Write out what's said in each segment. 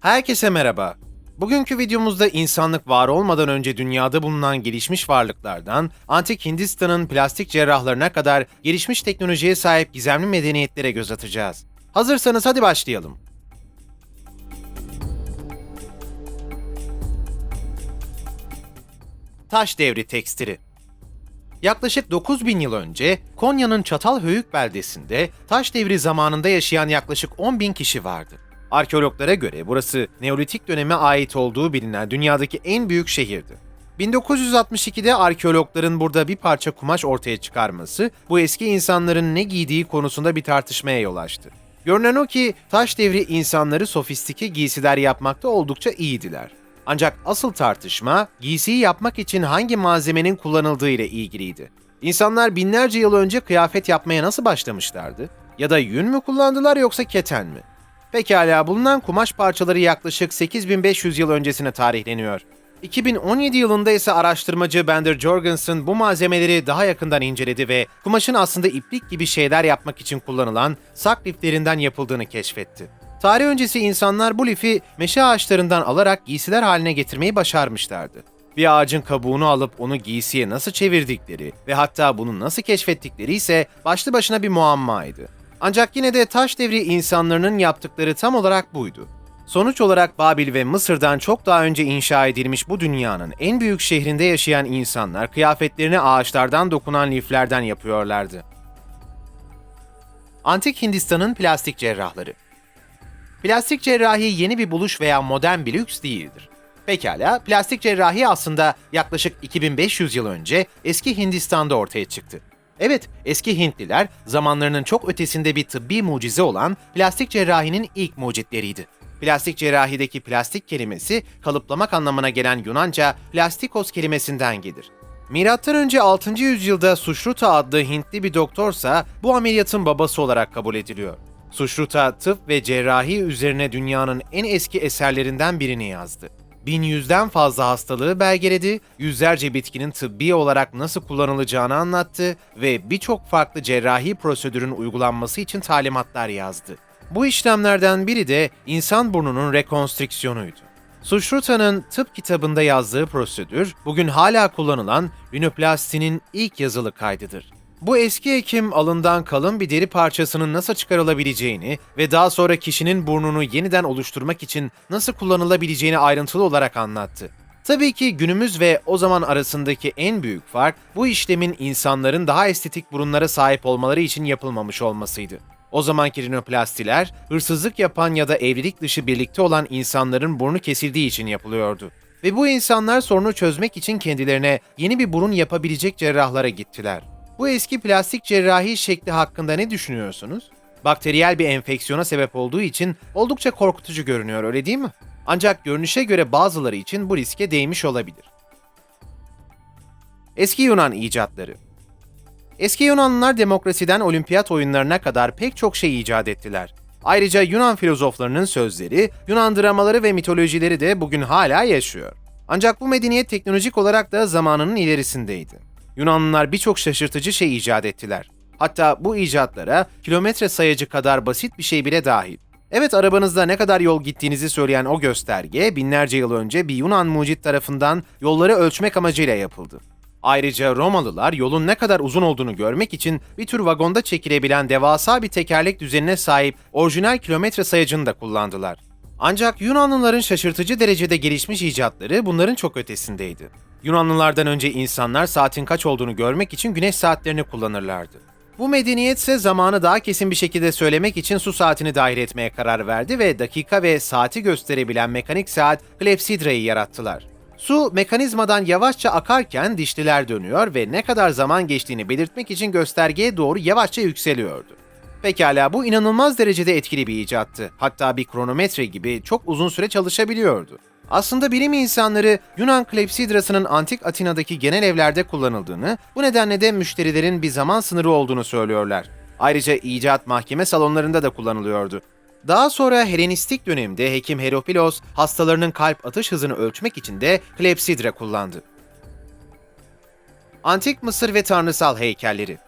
Herkese merhaba. Bugünkü videomuzda insanlık var olmadan önce dünyada bulunan gelişmiş varlıklardan, antik Hindistan'ın plastik cerrahlarına kadar gelişmiş teknolojiye sahip gizemli medeniyetlere göz atacağız. Hazırsanız hadi başlayalım. Taş devri tekstili Yaklaşık 9000 yıl önce Konya'nın Çatalhöyük beldesinde taş devri zamanında yaşayan yaklaşık 10.000 kişi vardı. Arkeologlara göre burası Neolitik döneme ait olduğu bilinen dünyadaki en büyük şehirdi. 1962'de arkeologların burada bir parça kumaş ortaya çıkarması bu eski insanların ne giydiği konusunda bir tartışmaya yol açtı. Görünen o ki taş devri insanları sofistike giysiler yapmakta oldukça iyiydiler. Ancak asıl tartışma giysiyi yapmak için hangi malzemenin kullanıldığı ile ilgiliydi. İnsanlar binlerce yıl önce kıyafet yapmaya nasıl başlamışlardı? Ya da yün mü kullandılar yoksa keten mi? Pekala bulunan kumaş parçaları yaklaşık 8500 yıl öncesine tarihleniyor. 2017 yılında ise araştırmacı Bender Jorgensen bu malzemeleri daha yakından inceledi ve kumaşın aslında iplik gibi şeyler yapmak için kullanılan sak liflerinden yapıldığını keşfetti. Tarih öncesi insanlar bu lifi meşe ağaçlarından alarak giysiler haline getirmeyi başarmışlardı. Bir ağacın kabuğunu alıp onu giysiye nasıl çevirdikleri ve hatta bunu nasıl keşfettikleri ise başlı başına bir muammaydı. Ancak yine de taş devri insanlarının yaptıkları tam olarak buydu. Sonuç olarak Babil ve Mısır'dan çok daha önce inşa edilmiş bu dünyanın en büyük şehrinde yaşayan insanlar kıyafetlerini ağaçlardan dokunan liflerden yapıyorlardı. Antik Hindistan'ın plastik cerrahları Plastik cerrahi yeni bir buluş veya modern bir lüks değildir. Pekala, plastik cerrahi aslında yaklaşık 2500 yıl önce eski Hindistan'da ortaya çıktı. Evet, eski Hintliler zamanlarının çok ötesinde bir tıbbi mucize olan plastik cerrahinin ilk mucitleriydi. Plastik cerrahideki plastik kelimesi kalıplamak anlamına gelen Yunanca plastikos kelimesinden gelir. Milattan önce 6. yüzyılda Sushruta adlı Hintli bir doktorsa bu ameliyatın babası olarak kabul ediliyor. Sushruta tıp ve cerrahi üzerine dünyanın en eski eserlerinden birini yazdı. 1100'den fazla hastalığı belgeledi, yüzlerce bitkinin tıbbi olarak nasıl kullanılacağını anlattı ve birçok farklı cerrahi prosedürün uygulanması için talimatlar yazdı. Bu işlemlerden biri de insan burnunun rekonstrüksiyonuydu. Sushruta'nın tıp kitabında yazdığı prosedür, bugün hala kullanılan rinoplastinin ilk yazılı kaydıdır. Bu eski hekim alından kalın bir deri parçasının nasıl çıkarılabileceğini ve daha sonra kişinin burnunu yeniden oluşturmak için nasıl kullanılabileceğini ayrıntılı olarak anlattı. Tabii ki günümüz ve o zaman arasındaki en büyük fark bu işlemin insanların daha estetik burunlara sahip olmaları için yapılmamış olmasıydı. O zamanki rinoplastiler hırsızlık yapan ya da evlilik dışı birlikte olan insanların burnu kesildiği için yapılıyordu. Ve bu insanlar sorunu çözmek için kendilerine yeni bir burun yapabilecek cerrahlara gittiler. Bu eski plastik cerrahi şekli hakkında ne düşünüyorsunuz? Bakteriyel bir enfeksiyona sebep olduğu için oldukça korkutucu görünüyor öyle değil mi? Ancak görünüşe göre bazıları için bu riske değmiş olabilir. Eski Yunan icatları Eski Yunanlılar demokrasiden olimpiyat oyunlarına kadar pek çok şey icat ettiler. Ayrıca Yunan filozoflarının sözleri, Yunan dramaları ve mitolojileri de bugün hala yaşıyor. Ancak bu medeniyet teknolojik olarak da zamanının ilerisindeydi. Yunanlılar birçok şaşırtıcı şey icat ettiler. Hatta bu icatlara kilometre sayacı kadar basit bir şey bile dahil. Evet arabanızda ne kadar yol gittiğinizi söyleyen o gösterge binlerce yıl önce bir Yunan mucit tarafından yolları ölçmek amacıyla yapıldı. Ayrıca Romalılar yolun ne kadar uzun olduğunu görmek için bir tür vagonda çekilebilen devasa bir tekerlek düzenine sahip orijinal kilometre sayacını da kullandılar. Ancak Yunanlıların şaşırtıcı derecede gelişmiş icatları bunların çok ötesindeydi. Yunanlılardan önce insanlar saatin kaç olduğunu görmek için güneş saatlerini kullanırlardı. Bu medeniyet ise zamanı daha kesin bir şekilde söylemek için su saatini dahil etmeye karar verdi ve dakika ve saati gösterebilen mekanik saat klepsidrayı yarattılar. Su mekanizmadan yavaşça akarken dişliler dönüyor ve ne kadar zaman geçtiğini belirtmek için göstergeye doğru yavaşça yükseliyordu. Pekala bu inanılmaz derecede etkili bir icattı. Hatta bir kronometre gibi çok uzun süre çalışabiliyordu. Aslında bilim insanları Yunan klepsidrasının antik Atina'daki genel evlerde kullanıldığını, bu nedenle de müşterilerin bir zaman sınırı olduğunu söylüyorlar. Ayrıca icat mahkeme salonlarında da kullanılıyordu. Daha sonra Helenistik dönemde hekim Heropilos hastalarının kalp atış hızını ölçmek için de klepsidra kullandı. Antik Mısır ve tanrısal heykelleri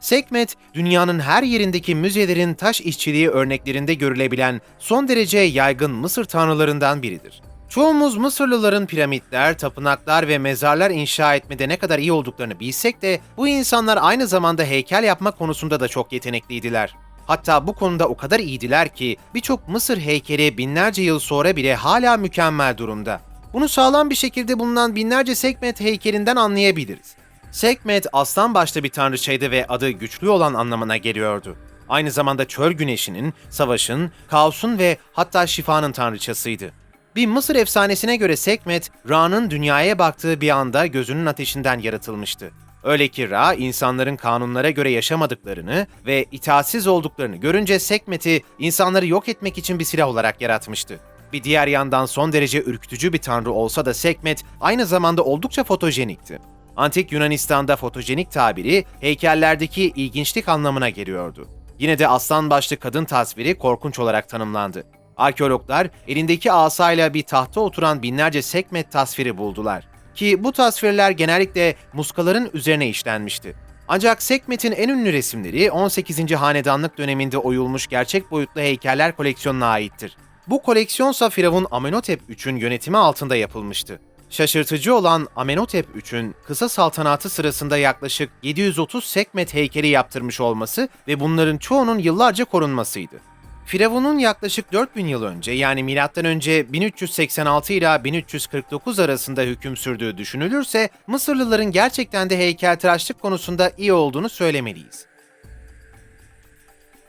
Sekmet, dünyanın her yerindeki müzelerin taş işçiliği örneklerinde görülebilen son derece yaygın Mısır tanrılarından biridir. Çoğumuz Mısırlıların piramitler, tapınaklar ve mezarlar inşa etmede ne kadar iyi olduklarını bilsek de bu insanlar aynı zamanda heykel yapma konusunda da çok yetenekliydiler. Hatta bu konuda o kadar iyiydiler ki birçok Mısır heykeli binlerce yıl sonra bile hala mükemmel durumda. Bunu sağlam bir şekilde bulunan binlerce Sekmet heykelinden anlayabiliriz. Sekmet aslan başta bir tanrıçaydı ve adı güçlü olan anlamına geliyordu. Aynı zamanda çöl güneşinin, savaşın, kaosun ve hatta şifanın tanrıçasıydı. Bir Mısır efsanesine göre Sekmet, Ra'nın dünyaya baktığı bir anda gözünün ateşinden yaratılmıştı. Öyle ki Ra, insanların kanunlara göre yaşamadıklarını ve itaatsiz olduklarını görünce Sekmet'i insanları yok etmek için bir silah olarak yaratmıştı. Bir diğer yandan son derece ürkütücü bir tanrı olsa da Sekmet aynı zamanda oldukça fotojenikti. Antik Yunanistan'da fotojenik tabiri heykellerdeki ilginçlik anlamına geliyordu. Yine de aslan başlı kadın tasviri korkunç olarak tanımlandı. Arkeologlar elindeki asayla bir tahta oturan binlerce Sekmet tasviri buldular. Ki bu tasvirler genellikle muskaların üzerine işlenmişti. Ancak Sekmet'in en ünlü resimleri 18. hanedanlık döneminde oyulmuş gerçek boyutlu heykeller koleksiyonuna aittir. Bu koleksiyonsa Firavun Amenhotep III'ün yönetimi altında yapılmıştı. Şaşırtıcı olan Amenhotep III'ün kısa saltanatı sırasında yaklaşık 730 Sekmet heykeli yaptırmış olması ve bunların çoğunun yıllarca korunmasıydı. Firavun'un yaklaşık 4000 yıl önce yani M.Ö. 1386 ila 1349 arasında hüküm sürdüğü düşünülürse Mısırlıların gerçekten de heykeltıraşlık konusunda iyi olduğunu söylemeliyiz.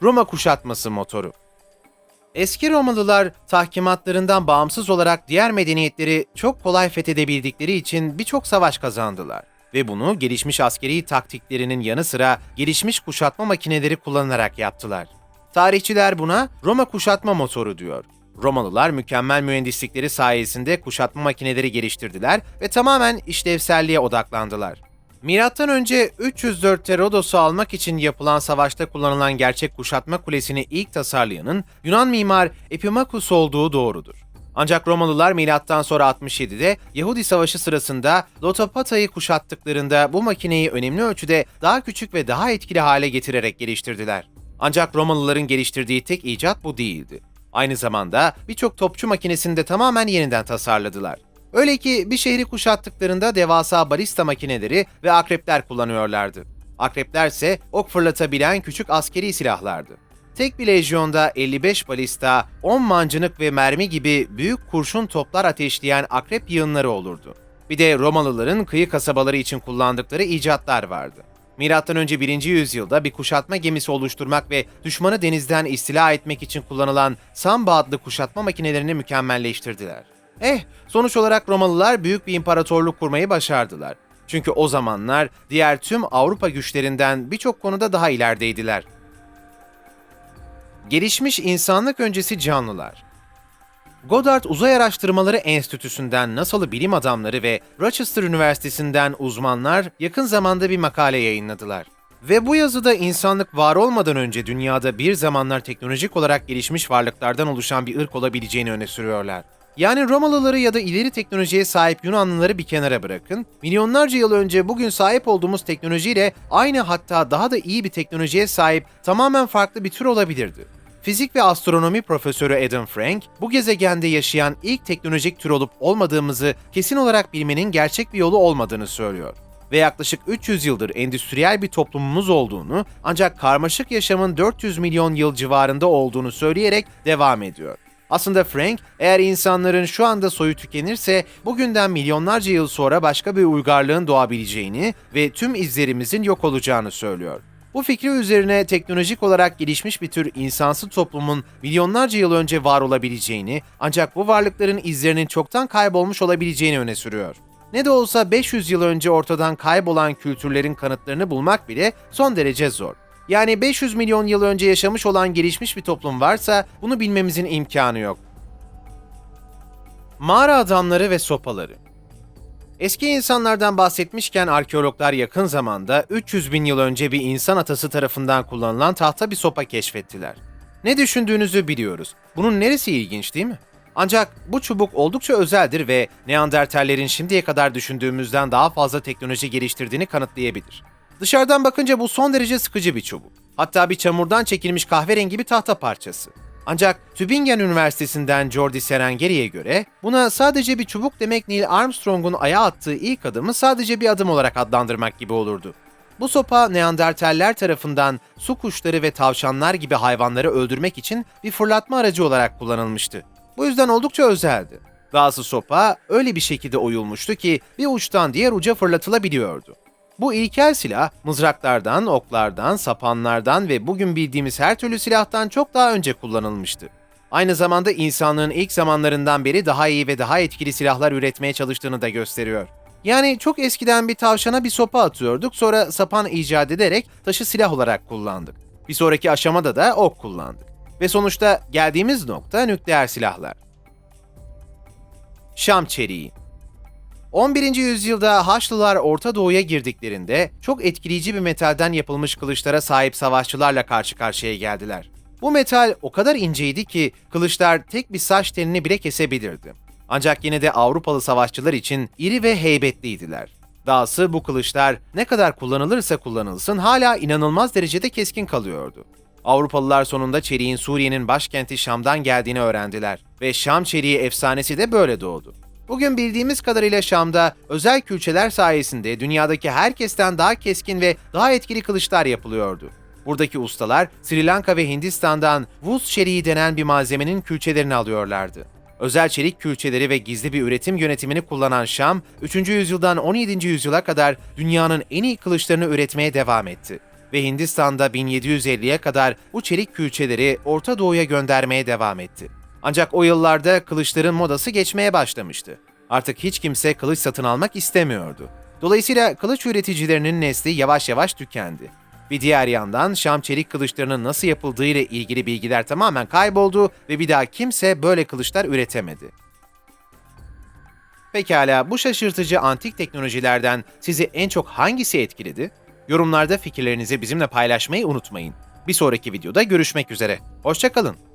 Roma kuşatması motoru Eski Romalılar tahkimatlarından bağımsız olarak diğer medeniyetleri çok kolay fethedebildikleri için birçok savaş kazandılar ve bunu gelişmiş askeri taktiklerinin yanı sıra gelişmiş kuşatma makineleri kullanarak yaptılar. Tarihçiler buna Roma kuşatma motoru diyor. Romalılar mükemmel mühendislikleri sayesinde kuşatma makineleri geliştirdiler ve tamamen işlevselliğe odaklandılar. Milattan önce 304'te Rodos'u almak için yapılan savaşta kullanılan gerçek kuşatma kulesini ilk tasarlayanın Yunan mimar Epimakus olduğu doğrudur. Ancak Romalılar milattan sonra 67'de Yahudi Savaşı sırasında Lotopata'yı kuşattıklarında bu makineyi önemli ölçüde daha küçük ve daha etkili hale getirerek geliştirdiler. Ancak Romalıların geliştirdiği tek icat bu değildi. Aynı zamanda birçok topçu makinesini de tamamen yeniden tasarladılar. Öyle ki bir şehri kuşattıklarında devasa balista makineleri ve akrepler kullanıyorlardı. Akrepler ise ok fırlatabilen küçük askeri silahlardı. Tek bir lejyonda 55 balista, 10 mancınık ve mermi gibi büyük kurşun toplar ateşleyen akrep yığınları olurdu. Bir de Romalıların kıyı kasabaları için kullandıkları icatlar vardı. Milattan önce 1. yüzyılda bir kuşatma gemisi oluşturmak ve düşmanı denizden istila etmek için kullanılan Samba adlı kuşatma makinelerini mükemmelleştirdiler. Eh, sonuç olarak Romalılar büyük bir imparatorluk kurmayı başardılar. Çünkü o zamanlar diğer tüm Avrupa güçlerinden birçok konuda daha ilerideydiler. Gelişmiş insanlık öncesi canlılar Goddard Uzay Araştırmaları Enstitüsü'nden NASA'lı bilim adamları ve Rochester Üniversitesi'nden uzmanlar yakın zamanda bir makale yayınladılar. Ve bu yazıda insanlık var olmadan önce dünyada bir zamanlar teknolojik olarak gelişmiş varlıklardan oluşan bir ırk olabileceğini öne sürüyorlar. Yani Romalıları ya da ileri teknolojiye sahip Yunanlıları bir kenara bırakın, milyonlarca yıl önce bugün sahip olduğumuz teknolojiyle aynı hatta daha da iyi bir teknolojiye sahip tamamen farklı bir tür olabilirdi. Fizik ve astronomi profesörü Adam Frank, bu gezegende yaşayan ilk teknolojik tür olup olmadığımızı kesin olarak bilmenin gerçek bir yolu olmadığını söylüyor. Ve yaklaşık 300 yıldır endüstriyel bir toplumumuz olduğunu ancak karmaşık yaşamın 400 milyon yıl civarında olduğunu söyleyerek devam ediyor. Aslında Frank, eğer insanların şu anda soyu tükenirse bugünden milyonlarca yıl sonra başka bir uygarlığın doğabileceğini ve tüm izlerimizin yok olacağını söylüyor. Bu fikri üzerine teknolojik olarak gelişmiş bir tür insansı toplumun milyonlarca yıl önce var olabileceğini ancak bu varlıkların izlerinin çoktan kaybolmuş olabileceğini öne sürüyor. Ne de olsa 500 yıl önce ortadan kaybolan kültürlerin kanıtlarını bulmak bile son derece zor. Yani 500 milyon yıl önce yaşamış olan gelişmiş bir toplum varsa bunu bilmemizin imkanı yok. Mağara adamları ve sopaları Eski insanlardan bahsetmişken arkeologlar yakın zamanda 300 bin yıl önce bir insan atası tarafından kullanılan tahta bir sopa keşfettiler. Ne düşündüğünüzü biliyoruz. Bunun neresi ilginç değil mi? Ancak bu çubuk oldukça özeldir ve Neandertallerin şimdiye kadar düşündüğümüzden daha fazla teknoloji geliştirdiğini kanıtlayabilir. Dışarıdan bakınca bu son derece sıkıcı bir çubuk. Hatta bir çamurdan çekilmiş kahverengi bir tahta parçası. Ancak Tübingen Üniversitesi'nden Jordi Serengeri'ye göre buna sadece bir çubuk demek Neil Armstrong'un aya attığı ilk adımı sadece bir adım olarak adlandırmak gibi olurdu. Bu sopa Neandertaller tarafından su kuşları ve tavşanlar gibi hayvanları öldürmek için bir fırlatma aracı olarak kullanılmıştı. Bu yüzden oldukça özeldi. Dahası sopa öyle bir şekilde oyulmuştu ki bir uçtan diğer uca fırlatılabiliyordu. Bu ilkel silah mızraklardan, oklardan, sapanlardan ve bugün bildiğimiz her türlü silahtan çok daha önce kullanılmıştı. Aynı zamanda insanlığın ilk zamanlarından beri daha iyi ve daha etkili silahlar üretmeye çalıştığını da gösteriyor. Yani çok eskiden bir tavşana bir sopa atıyorduk, sonra sapan icat ederek taşı silah olarak kullandık. Bir sonraki aşamada da ok kullandık. Ve sonuçta geldiğimiz nokta nükleer silahlar. Şam çeliği 11. yüzyılda Haçlılar Orta Doğu'ya girdiklerinde çok etkileyici bir metalden yapılmış kılıçlara sahip savaşçılarla karşı karşıya geldiler. Bu metal o kadar inceydi ki kılıçlar tek bir saç telini bile kesebilirdi. Ancak yine de Avrupalı savaşçılar için iri ve heybetliydiler. Dahası bu kılıçlar ne kadar kullanılırsa kullanılsın hala inanılmaz derecede keskin kalıyordu. Avrupalılar sonunda çeliğin Suriye'nin başkenti Şam'dan geldiğini öğrendiler ve Şam çeliği efsanesi de böyle doğdu. Bugün bildiğimiz kadarıyla Şam'da özel külçeler sayesinde dünyadaki herkesten daha keskin ve daha etkili kılıçlar yapılıyordu. Buradaki ustalar Sri Lanka ve Hindistan'dan Vuz çeliği denen bir malzemenin külçelerini alıyorlardı. Özel çelik külçeleri ve gizli bir üretim yönetimini kullanan Şam, 3. yüzyıldan 17. yüzyıla kadar dünyanın en iyi kılıçlarını üretmeye devam etti. Ve Hindistan'da 1750'ye kadar bu çelik külçeleri Orta Doğu'ya göndermeye devam etti. Ancak o yıllarda kılıçların modası geçmeye başlamıştı. Artık hiç kimse kılıç satın almak istemiyordu. Dolayısıyla kılıç üreticilerinin nesli yavaş yavaş tükendi. Bir diğer yandan Şam çelik kılıçlarının nasıl yapıldığı ile ilgili bilgiler tamamen kayboldu ve bir daha kimse böyle kılıçlar üretemedi. Pekala bu şaşırtıcı antik teknolojilerden sizi en çok hangisi etkiledi? Yorumlarda fikirlerinizi bizimle paylaşmayı unutmayın. Bir sonraki videoda görüşmek üzere. Hoşçakalın.